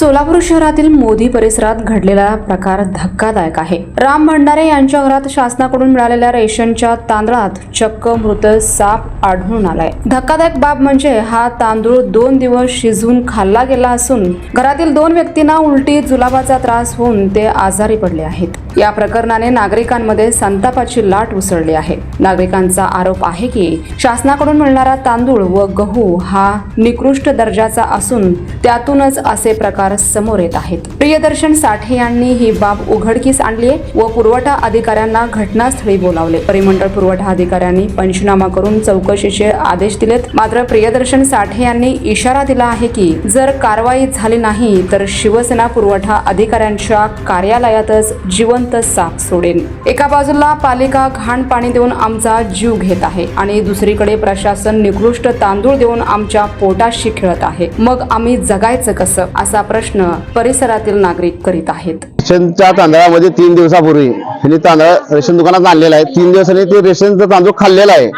सोलापूर शहरातील मोदी परिसरात घडलेला प्रकार धक्कादायक आहे. राम भंडारे यांच्या घरात शासनाकडून मिळालेल्या रेशनच्या तांदळात चक्क मृत साप आढळून आलाय. धक्कादायक बाब म्हणजे हा तांदूळ दोन दिवस शिजवून खाल्ला गेला असून घरातील दोन व्यक्तींना उलटी जुलाबाचा त्रास होऊन ते आजारी पडले आहेत. या प्रकरणाने नागरिकांमध्ये संतापाची लाट उसळली आहे. नागरिकांचा आरोप आहे की शासनाकडून मिळणारा तांदूळ व गहू हा निकृष्ट दर्जाचा असून त्यातूनच असे प्रकार समोर येत आहेत. प्रियदर्शन साठे यांनी ही बाब उघडकीस आणली व पुरवठा अधिकाऱ्यांना घटनास्थळी बोलावले. परिमंडळ पुरवठा अधिकाऱ्यांनी पंचनामा करून चौकशीचे आदेश दिलेत. मात्र प्रियदर्शन साठे यांनी इशारा दिला आहे की जर कारवाई झाली नाही तर शिवसेना पुरवठा अधिकाऱ्यांच्या कार्यालयातच जिवंत साप सोडेन एका बाजूला पालिका घाण पाणी देऊन आमचा जीव घेत आहे आणि दुसरीकडे प्रशासन निकृष्ट तांदूळ देऊन आमच्या पोटाशी खेळत आहे. मग आम्ही जगायचं कसं? असा प्रश्न परिसरातील नागरिक करीत आहेत. रेशनच्या तांदळामध्ये तीन दिवसापूर्वी यांनी तांदळ रेशन दुकानात आणलेला आहे. तीन दिवसांनी ते रेशनचा तांदूळ खाल्लेला आहे.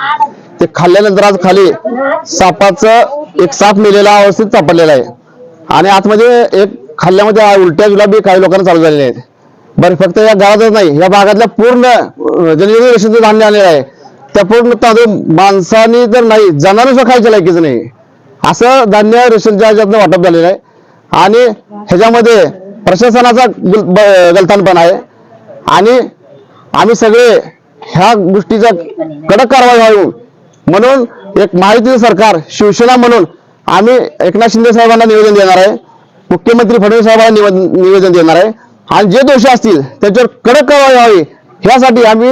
ते खाल्ल्यानंतर आज खाली सापाचं एक साप मेलेला अवस्थेत सापडलेला आहे. आणि आतमध्ये एक खाल्ल्यामध्ये उलट्या जुलाबी काही लोकांना चालू झालेल्या आहेत. बरं फक्त या गावातच नाही या भागातल्या पूर्ण अं, धान्य आलेलं आहे. त्या पूर्ण तांदूळ माणसाने तर नाही जनावर सुद्धा खायच्या नाही असं धान्य रेशनच्या ह्याच्यातनं वाटप झालेलं आहे. आणि ह्याच्यामध्ये प्रशासनाचा गुल- पण आहे. आणि आम्ही सगळे ह्या गोष्टीचा कडक कारवाई व्हावी. म्हणून एक माहिती सरकार शिवसेना म्हणून आम्ही एकनाथ शिंदे साहेबांना निवेदन देणार आहे. मुख्यमंत्री फडणवीस साहेबांना निवेदन निवेदन देणार आहे. आणि जे दोषी असतील त्याच्यावर कडक कारवाई व्हावी. ह्यासाठी आम्ही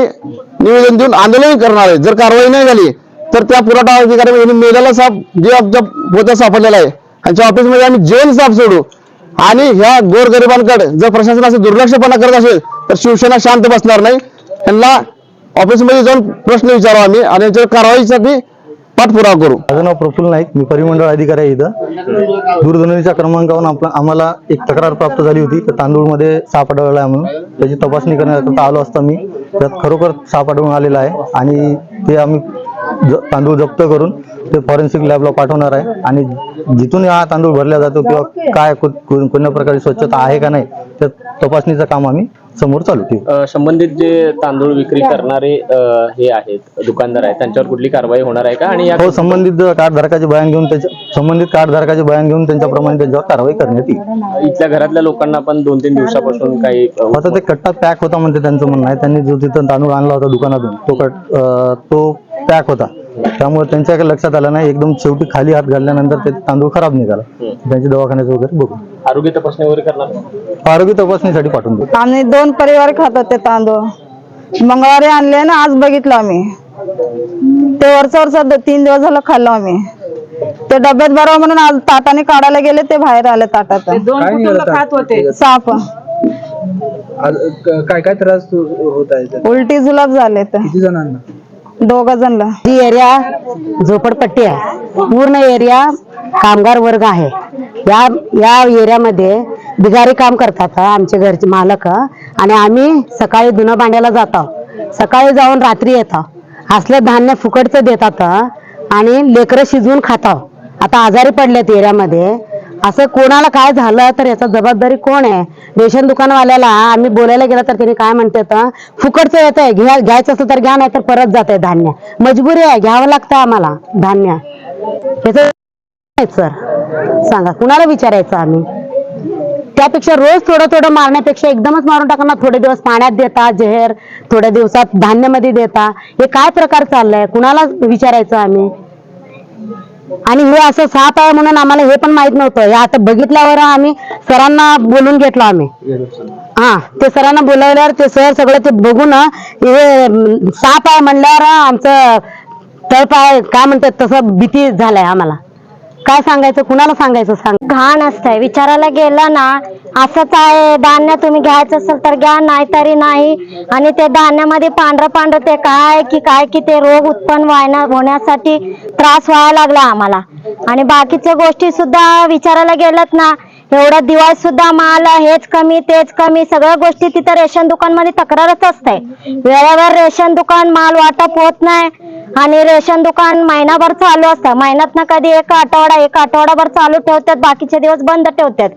निवेदन देऊन आंदोलन करणार आहे. जर कारवाई नाही झाली तर त्या पुरवठा अधिकारी मेलेला साप जे आमच्या सापडलेला आहे त्यांच्या ऑफिसमध्ये आम्ही जेल साप सोडू. आणि ह्या गोरगरिबांकडे जर प्रशासन असं दुर्लक्षपणा करत असेल तर शिवसेना शांत बसणार नाही. त्यांना ऑफिसमध्ये जाऊन प्रश्न विचारू आम्ही आणि याच्यावर कारवाईसाठी पाठपुरावा करू. माझं नाव प्रफुल्ल नाईक मी परिमंडळ अधिकारी आहे इथं. दूरध्वनीच्या क्रमांकावरून आपला आम्हाला एक तक्रार प्राप्त झाली होती तर तांदूळमध्ये साप आढळला आहे म्हणून. त्याची तपासणी करण्याकरता आलो असता मी. त्यात खरोखर साप आढळून आलेला आहे आणि ते आम्ही ज तांदूळ जप्त करून ते फॉरेन्सिक लॅबला पाठवणार आहे. आणि जिथून हा तांदूळ भरला जातो किंवा काय कोणत्या प्रकारची स्वच्छता आहे का नाही त्या तपासणीचं काम आम्ही समोर चालू ठेवू. अ, संबंधित जे तांदूळ विक्री करणारे अ, हे आहेत दुकानदार आहेत त्यांच्यावर कुठली कारवाई होणार आहे का? आणि या हो संबंधित कार्डधारकाचे बयान घेऊन त्याच्या संबंधित कार्डधारकाचे बयान घेऊन त्यांच्याप्रमाणे त्याच्यावर कारवाई करण्यात येईल. इथल्या घरातल्या लोकांना पण दोन तीन दिवसापासून काही अ, आता ते कट्टा पॅक होता म्हणते त्यांचं म्हणणं आहे. त्यांनी जो तिथं तांदूळ आणला होता दुकानातून तो कट अं, तो पॅक होता. त्यामुळे त्यांच्या काही लक्षात आलं नाही. एकदम शेवटी खाली हात घालल्यानंतर ते तांदूळ खराब निघाला. त्यांची दवाखान्याचं वगैरे बघू. आरोग्य तपासणी वगैरे करणार आरोग्य तपासणीसाठी पाठवून देऊ. आम्ही दोन परिवार खात होते तांदूळ. मंगळवारी आणले ना आज बघितलं आम्ही. ते वरच वरच तीन दिवस झालं खाल्लं आम्ही. ते डब्यात भरावं म्हणून आज ताटाने काढायला गेले ते बाहेर आले ताटात. खात होते. साप. काय काय त्रास होत आहे उलटी जुलाब झाले तर किती जणांना? दोघ जणला ही एरिया झोपडपट्टी आहे. पूर्ण एरिया कामगार वर्ग आहे. या या एरियामध्ये बिगारी काम करतात आमचे घरचे मालक. आणि आम्ही सकाळी धुणं भांड्याला जातो. सकाळी जाऊन रात्री येतो. असलं धान्य फुकटचं देतात. आणि लेकरं शिजवून खातात आता आजारी पडल्यात एरियामध्ये असं कोणाला काय झालं तर याचा जबाबदारी कोण आहे? रेशन दुकानवाल्याला आम्ही बोलायला गेला तर त्याने काय म्हणते फुकटचं येत आहे घ्या घ्यायचं असलं तर घ्या नाही तर परत जात आहे धान्य. मजबुरी आहे घ्यावं लागतं आम्हाला धान्य. याचं सर. सांगा कुणाला विचारायचं आम्ही? त्यापेक्षा रोज थोडं थोडं मारण्यापेक्षा एकदमच मारून टाकणार थोडे दिवस पाण्यात देता जहर थोड्या दिवसात धान्यामध्ये देता. हे काय प्रकार चाललाय? कुणाला विचारायचं आम्ही? आणि हे असं साप आहे म्हणून आम्हाला हे पण माहीत नव्हतं. हे आता बघितल्यावर आम्ही सरांना बोलून घेतलो आम्ही. हा ते सरांना बोलावल्यावर ते सर सगळं ते बघून हे साप आहे म्हणल्यावर आमचं तळपाय काय म्हणतात तसं भीती झालाय आम्हाला. काय सांगायचं? कुणाला सांगायचं? सांग. घाण असतंय. विचारायला गेलं ना असंच आहे धान्य तुम्ही घ्यायचं असेल तर घ्या नाही तरी नाही. आणि ते धान्यामध्ये पांढरं पांढरं ते काय की काय की ते रोग उत्पन्न व्हायना होण्यासाठी त्रास व्हायला लागला आम्हाला. आणि बाकीच्या गोष्टी सुद्धा विचारायला गेलत ना एवढा दिवाळ सुद्धा माल हेच कमी तेच कमी सगळ्या गोष्टी तिथं रेशन दुकानमध्ये तक्रारच असते वेळेवर रेशन दुकान माल वाटप होत नाही. आणि रेशन दुकान महिनाभर चालू असतं. महिन्यात ना कधी एक आठवडा एक आठवडाभर चालू ठेवतात बाकीचे दिवस बंद ठेवतात.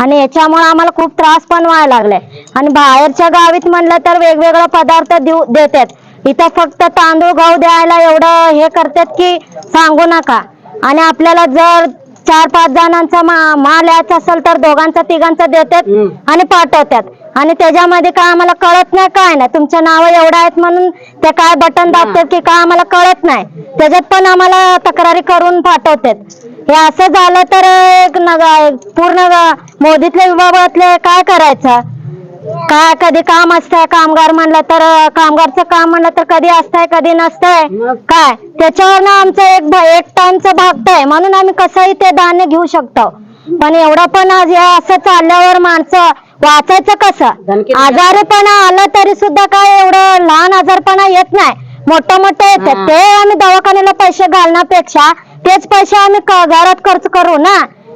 आणि याच्यामुळे आम्हाला खूप त्रास पण व्हायला लागलाय. आणि बाहेरच्या गावीत म्हणलं तर वेगवेगळे पदार्थ देऊ देतात. इथं फक्त तांदूळ गहू द्यायला एवढं हे करतात की सांगू नका. आणि आपल्याला जर चार पाच जणांचा मा- माल यायचा असेल तर दोघांचा तिघांचा देतात आणि पाठवतात. आणि त्याच्यामध्ये काय आम्हाला कळत नाही काय नाही. तुमच्या नावं एवढं आहेत म्हणून ते काय बटन दाबतात की काय आम्हाला कळत नाही. त्याच्यात पण आम्हाला तक्रारी करून पाठवतात. हे असं झालं तर एक पूर्ण मोदीतल्या विभागातले काय करायचं? काय कधी काम असतंय? कामगार म्हणलं तर कामगारचं काम म्हणलं तर कधी असतंय कधी नसतंय? काय? त्याच्यावर आमचं एक एक टाइमचं भागतंय. म्हणून आम्ही कसंही ते धान्य घेऊ शकतो. पण एवढं पण आज हे असं चालल्यावर माणसं वाचायचं कसं? आजारीपणा आला तरी सुद्धा काय एवढं लहान आजारपणा येत नाही. मोठं मोठं येतात ते आम्ही दवाखान्याला पैसे घालण्यापेक्षा तेच पैसे आम्ही घरात खर्च करू ना.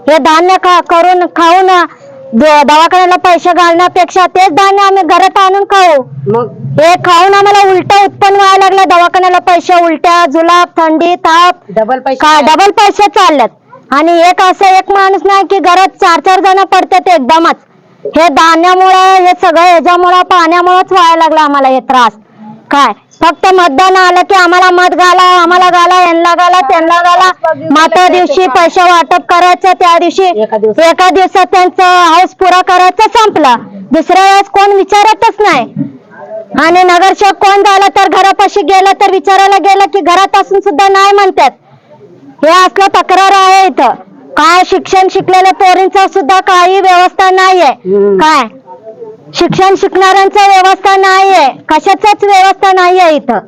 हे धान्य करून खाऊन दवाखान्याला पैसे घालण्यापेक्षा तेच धान्य आम्ही घरात आणून खाऊ. हे खाऊन आम्हाला उलट उत्पन्न व्हायला लागलं. दवाखान्याला पैसे उलट्या जुलाब थंडी ताप. डबल पैसे डबल पैसे चाललेत. आणि एक असं एक माणूस नाही की घरात चार चार जण पडतात एकदमच. हे धान्यामुळे हे सगळं ह्याच्यामुळं पाण्यामुळंच व्हायला लागलं आम्हाला हे त्रास. काय? फक्त मतदान आलं की आम्हाला मत घाला आम्हाला घाला यांना घाला त्यांना घाला. माता दिवशी पैसे वाटप करायचं त्या दिवशी एका दिवसात त्यांचं हाऊस पुरा करायचं संपलं. दुसऱ्या वेळेस कोण विचारतच नाही. आणि नगरसेवक कोण झाला तर घरापाशी गेला तर विचारायला गेलं की घरात असून सुद्धा नाही म्हणतात. हे असलं तक्रार आहे इथं. काय शिक्षण शिकलेल्या पोरींचं सुद्धा काही व्यवस्था नाहीये. काय? शिक्षण शिकणाऱ्यांचं व्यवस्था नाहीये. कशाचाच व्यवस्था नाहीये इथं.